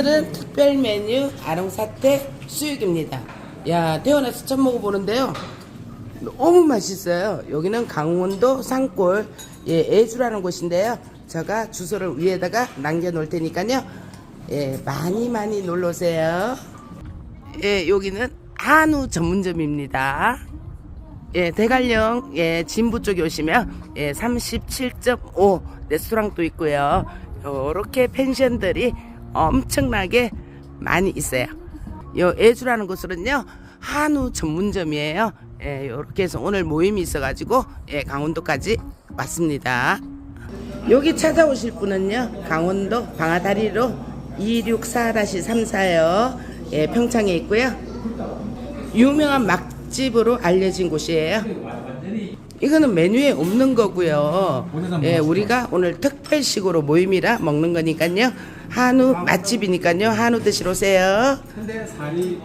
오늘은 특별 메뉴 아롱사태 수육입니다. 야, 태어나서 처음 먹어보는데요. 너무 맛있어요. 여기는 강원도 산골 예, 애주라는 곳인데요. 제가 주소를 위에다가 남겨놓을 테니까요. 예, 많이 많이 놀러 오세요. 예, 여기는 한우 전문점입니다. 예, 대관령 예, 진부 쪽에 오시면 예, 37.5 레스토랑도 있고요. 요렇게 펜션들이 엄청나게 많이 있어요. 요 애주라는 곳으로는요. 한우 전문점이에요. 예, 요렇게 해서 오늘 모임이 있어가지고 예, 강원도까지 왔습니다. 여기 찾아오실 분은요. 강원도 방아다리로 264-34요. 예, 평창에 있고요. 유명한 막집으로 알려진 곳이에요. 이거는 메뉴에 없는 거고요. 예, 우리가 오늘 특별식으로 모임이라 먹는 거니까요. 한우 맛집이니까요. 한우 드시러 오세요. 근데 살이